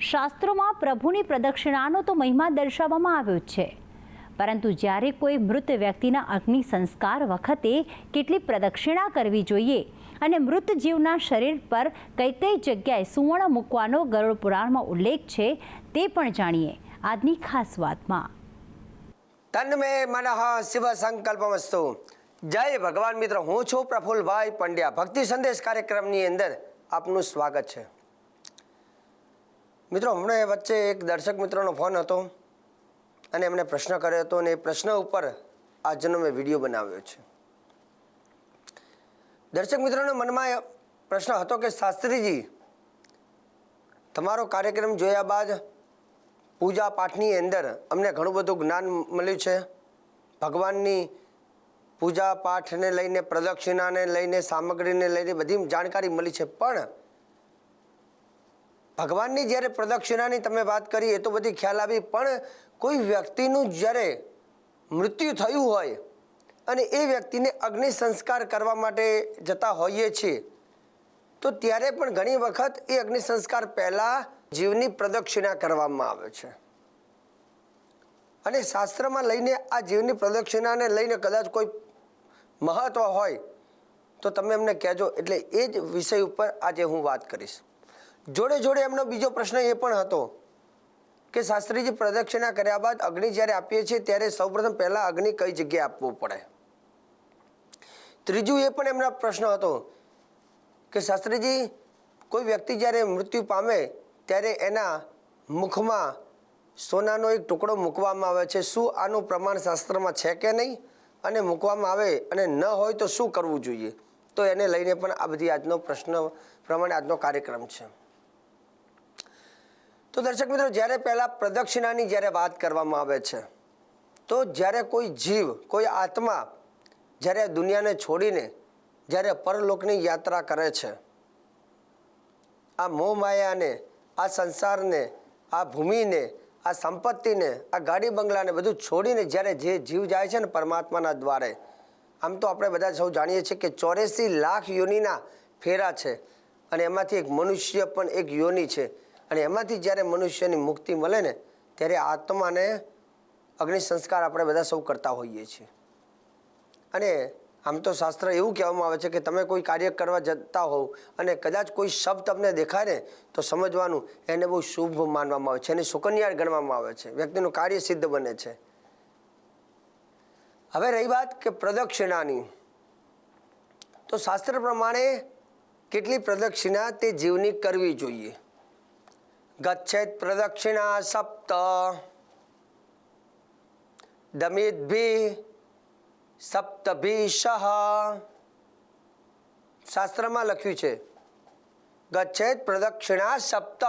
શાસ્ત્રોમાં પ્રભુની પ્રદક્ષિણાનો તો મહિમા દર્શાવવામાં આવ્યો જ છે. પરંતુ જ્યારે કોઈ મૃત વ્યક્તિના અગ્નિ સંસ્કાર વખતે કેટલી પ્રદક્ષિણા કરવી જોઈએ અને મૃત જીવના શરીર પર કઈ કઈ જગ્યાએ સુવર્ણ મૂકવાનો ગરુડ પુરાણમાં ઉલ્લેખ છે તે પણ જાણીએ. આજની ખાસ વાતમાં. તન્મે મનઃ શિવ સંકલ્પમસ્તુ. જય ભગવાન મિત્ર, હું છું પ્રફુલભાઈ પંડ્યા. ભક્તિ સંદેશ કાર્યક્રમની અંદર આપનું સ્વાગત છે. મિત્રો, હમણાં વચ્ચે એક દર્શક મિત્રોનો ફોન હતો અને એમણે પ્રશ્ન કર્યો હતો અને એ પ્રશ્ન ઉપર આજનો મેં વીડિયો બનાવ્યો છે. દર્શક મિત્રોના મનમાં એ પ્રશ્ન હતો કે, શાસ્ત્રીજી, તમારો કાર્યક્રમ જોયા બાદ પૂજા પાઠની અંદર અમને ઘણું બધું જ્ઞાન મળ્યું છે. ભગવાનની પૂજા પાઠને લઈને, પ્રદક્ષિણાને લઈને, સામગ્રીને લઈને બધી જાણકારી મળી છે. પણ ભગવાનની જ્યારે પ્રદક્ષિણાની તમે વાત કરી, એ તો બધી ખ્યાલ આવી, પણ કોઈ વ્યક્તિનું જ્યારે મૃત્યુ થયું હોય અને એ વ્યક્તિને અગ્નિ સંસ્કાર કરવા માટે જતા હોઈએ છીએ, તો ત્યારે પણ ઘણી વખત એ અગ્નિ સંસ્કાર પહેલાં જીવની પ્રદક્ષિણા કરવામાં આવે છે. અને શાસ્ત્રમાં લઈને આ જીવની પ્રદક્ષિણાને લઈને કદાચ કોઈ મહત્વ હોય, તો તમે એમને કહેજો. એટલે એ જ વિષય ઉપર આજે હું વાત કરીશ. જોડે જોડે એમનો બીજો પ્રશ્ન એ પણ હતો કે શાસ્ત્રીજી પ્રદક્ષિણા કર્યા બાદ અગ્નિ જ્યારે આપીએ છીએ ત્યારે સૌપ્રથમ પહેલાં અગ્નિ કઈ જગ્યાએ આપવું પડે? ત્રીજું એ પણ એમનો પ્રશ્ન હતો કે શાસ્ત્રીજી, કોઈ વ્યક્તિ જ્યારે મૃત્યુ પામે ત્યારે એના મુખમાં સોનાનો એક ટુકડો મૂકવામાં આવે છે. શું આનું પ્રમાણ શાસ્ત્રમાં છે કે નહીં? અને મૂકવામાં આવે અને ન હોય તો શું કરવું જોઈએ? તો એને લઈને પણ આ બધી આજનો પ્રશ્ન પ્રમાણે આજનો કાર્યક્રમ છે. તો દર્શક મિત્રો, જ્યારે પહેલાં પ્રદક્ષિણાની જ્યારે વાત કરવામાં આવે છે, તો જ્યારે કોઈ જીવ, કોઈ આત્મા જ્યારે દુનિયાને છોડીને જ્યારે પરલોકની યાત્રા કરે છે, આ મોહ માયાને, આ સંસારને, આ ભૂમિને, આ સંપત્તિને, આ ગાડી બંગલાને બધું છોડીને જ્યારે જે જીવ જાય છે ને પરમાત્માના દ્વારે, આમ તો આપણે બધા સૌ જાણીએ છીએ કે ચોર્યાસી લાખ યોનિના ફેરા છે અને એમાંથી એક મનુષ્ય પણ એક યોનિ છે. અને એમાંથી જ્યારે મનુષ્યની મુક્તિ મળે ને, ત્યારે આત્માને અગ્નિ સંસ્કાર આપણે બધા સૌ કરતા હોઈએ છીએ. અને આમ તો શાસ્ત્ર એવું કહેવામાં આવે છે કે તમે કોઈ કાર્ય કરવા જતા હોવ અને કદાચ કોઈ શબ્દ તમને દેખાય ને, તો સમજવાનું એને બહુ શુભ માનવામાં આવે છે, એને સુકન્યા ગણવામાં આવે છે, વ્યક્તિનું કાર્ય સિદ્ધ બને છે. હવે રહી વાત કે પ્રદક્ષિણાની. તો શાસ્ત્ર પ્રમાણે કેટલી પ્રદક્ષિણા તે જીવની કરવી જોઈએ? ગચ્છેત પ્રદક્ષિણા સપ્ત દમિતભી સપ્તભીષ શાસ્ત્રમાં લખ્યું છે ગચ્છેત પ્રદક્ષિણા સપ્ત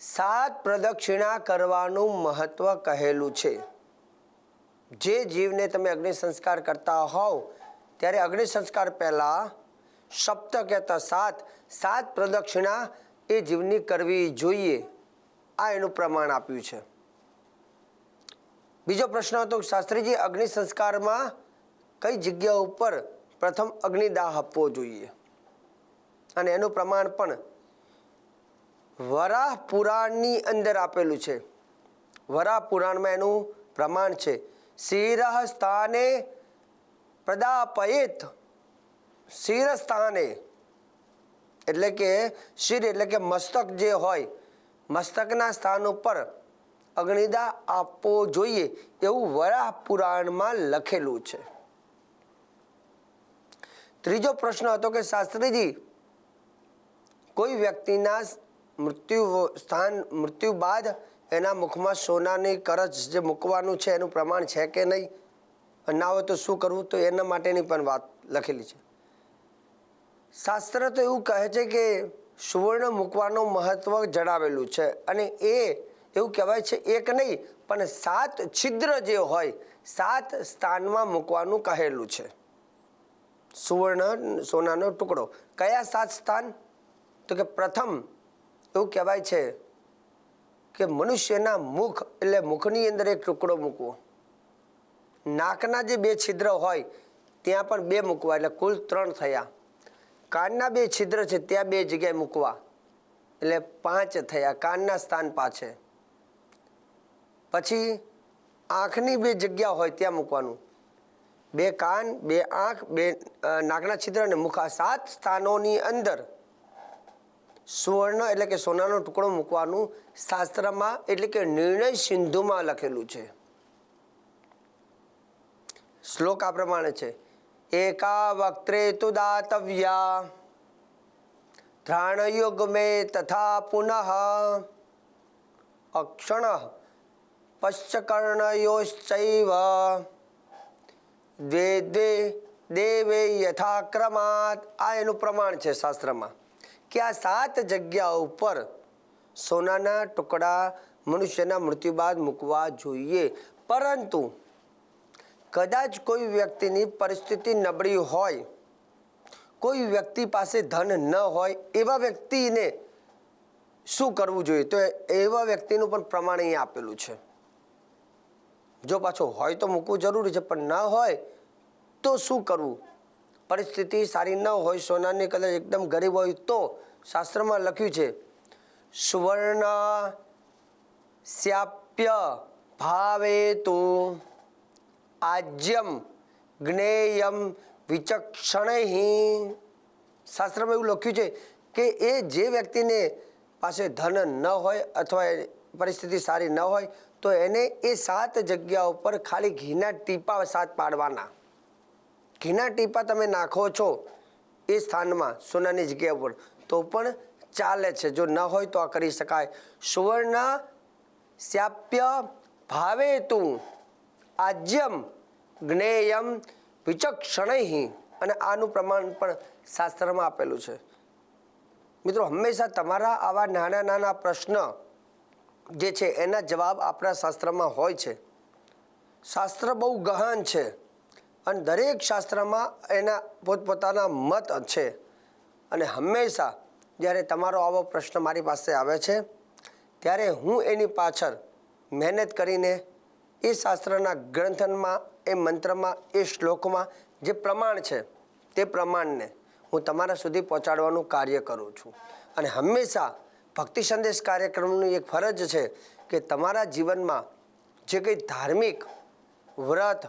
સાત પ્રદક્ષિણા કરવાનું મહત્વ કહેલું છે જે જીવને તમે અગ્નિ સંસ્કાર કરતા હોવ ત્યારે અગ્નિ સંસ્કાર પહેલાં સપ્ત કહેતા સાત સાત પ્રદક્ષિણા એ જીવની કરવી જોઈએ, આ એનું પ્રમાણ આપ્યું છે. બીજો પ્રશ્ન હતો શાસ્ત્રીજી, અગ્નિ સંસ્કારમાં કઈ જગ્યા ઉપર પ્રથમ અગ્નિદાહ આપવો જોઈએ? અને એનું પ્રમાણ પણ વરાહ પુરાણની અંદર આપેલું છે. વરાહ પુરાણમાં એનું પ્રમાણ છે. શિરહ સ્થાને પ્રદાપયેત. શિર સ્થાને એટલે કે શિર એટલે કે મસ્તક જે હોય, મસ્તકના સ્થાન ઉપર અગ્નિદા આપવો જોઈએ એવું વરાહ પુરાણમાં લખેલું છે. ત્રીજો પ્રશ્ન હતો કે શાસ્ત્રીજી, કોઈ વ્યક્તિના મૃત્યુ સ્થાન, મૃત્યુ બાદ એના મુખમાં સોનાની કરજ જે મૂકવાનું છે એનું પ્રમાણ છે કે નહીં? ના હોય તો શું કરવું? તો એના માટેની પણ વાત લખેલી છે. શાસ્ત્ર તો એવું કહે છે કે સુવર્ણ મૂકવાનું મહત્વ જણાવેલું છે અને એ એવું કહેવાય છે એક નહીં, પણ સાત છિદ્ર જે હોય, સાત સ્થાનમાં મૂકવાનું કહેલું છે. સુવર્ણ સોનાનો ટુકડો. કયા સાત સ્થાન? તો કે પ્રથમ એવું કહેવાય છે કે મનુષ્યના મુખ એટલે મુખની અંદર એક ટુકડો મૂકવો. નાકના જે બે છિદ્ર હોય, ત્યાં પણ બે મૂકવા, એટલે કુલ ત્રણ થયા. કાનના બે છિદ્ર છે, ત્યાં બે જગ્યાએ મૂકવા. એટલે પાંચ થયા, કાનના સ્થાન પાછે. પછી આંખની બે જગ્યા હોય ત્યાં મૂકવાનું. બે કાન, બે આંખ, બે નાકના છિદ્ર અને મુખ. સાત સ્થાનોની અંદર સુવર્ણ એટલે કે સોનાનો ટુકડો મૂકવાનું શાસ્ત્રમાં એટલે કે નિર્ણય સિંધુમાં લખેલું છે. શ્લોક આ પ્રમાણે છે. એકા વક્ત્રે તુ દાતવ્યા ધ્રાણયુગ મે તથા પુનઃ અક્ષણ પશ્ચકર્ણયોશ્ચૈવ દ્વે દ્વે દેવે યથાક્રમાત આ એનું પ્રમાણ છે શાસ્ત્રમાં કે આ સાત જગ્યા ઉપર સોનાના ટુકડા મનુષ્યના મૃત્યુ બાદ મૂકવા જોઈએ પરંતુ કદાચ કોઈ વ્યક્તિની પરિસ્થિતિ નબળી હોય, કોઈ વ્યક્તિ પાસે ધન ન હોય, એવા વ્યક્તિને શું કરવું જોઈએ? તો એવા વ્યક્તિનું પણ પ્રમાણ અહીં આપેલું છે. જો પાછો હોય તો મૂકવું જરૂરી છે, પણ ન હોય તો શું કરવું? પરિસ્થિતિ સારી ન હોય, સોનાની કદાચ એકદમ ગરીબ હોય, તો શાસ્ત્રમાં લખ્યું છે, સુવર્ણ સ્યાપ્ય ભાવેતુ આજ્યમ જ્ઞેયમ વિચક્ષણ શાસ્ત્રમાં એવું લખ્યું છે કે એ જે વ્યક્તિને પાસે ધન ન હોય અથવા પરિસ્થિતિ સારી ન હોય, તો એને એ સાત જગ્યા ઉપર ખાલી ઘીના ટીપા સાત પાડવાના. ઘીના ટીપા તમે નાખો છો એ સ્થાનમાં સોનાની જગ્યા ઉપર, તો પણ ચાલે છે. જો ન હોય તો આ કરી શકાય. સુવર્ણ, સ્યાપ્ય, ભાવેતુ. આજ્યમ જ્ઞેયમ વિચક્ષણૈ અને આનું પ્રમાણ પણ શાસ્ત્રમાં આપેલું છે. મિત્રો, હંમેશા તમારા આવા નાના નાના પ્રશ્ન જે છે, એના જવાબ આપણા શાસ્ત્રમાં હોય છે. શાસ્ત્ર બહુ ગહન છે અને દરેક શાસ્ત્રમાં એના પોતપોતાના મત છે. અને હંમેશા જ્યારે તમારો આવો પ્રશ્ન મારી પાસે આવે છે, ત્યારે હું એની પાછળ મહેનત કરીને એ શાસ્ત્રના ગ્રંથનમાં, એ મંત્રમાં, એ શ્લોકમાં જે પ્રમાણ છે, તે પ્રમાણને હું તમારા સુધી પહોંચાડવાનું કાર્ય કરું છું. અને હંમેશા ભક્તિ સંદેશ કાર્યક્રમની એક ફરજ છે કે તમારા જીવનમાં જે કંઈ ધાર્મિક વ્રત,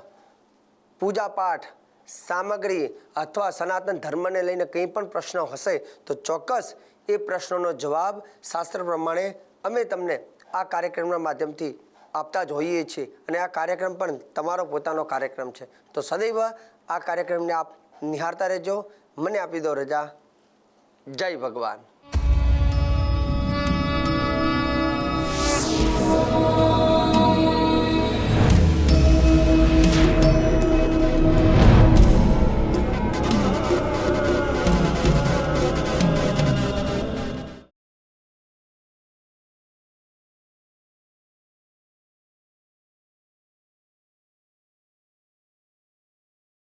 પૂજાપાઠ, સામગ્રી અથવા સનાતન ધર્મને લઈને કંઈ પણ પ્રશ્ન હશે, તો ચોક્કસ એ પ્રશ્નોનો જવાબ શાસ્ત્ર પ્રમાણે અમે તમને આ કાર્યક્રમના માધ્યમથી આપતા જ હોઈએ છીએ અને આ કાર્યક્રમ પણ તમારો પોતાનો કાર્યક્રમ છે. તો સદૈવ આ કાર્યક્રમને આપ નિહાળતા રહેજો. મને આપી દો રજા. જય ભગવાન.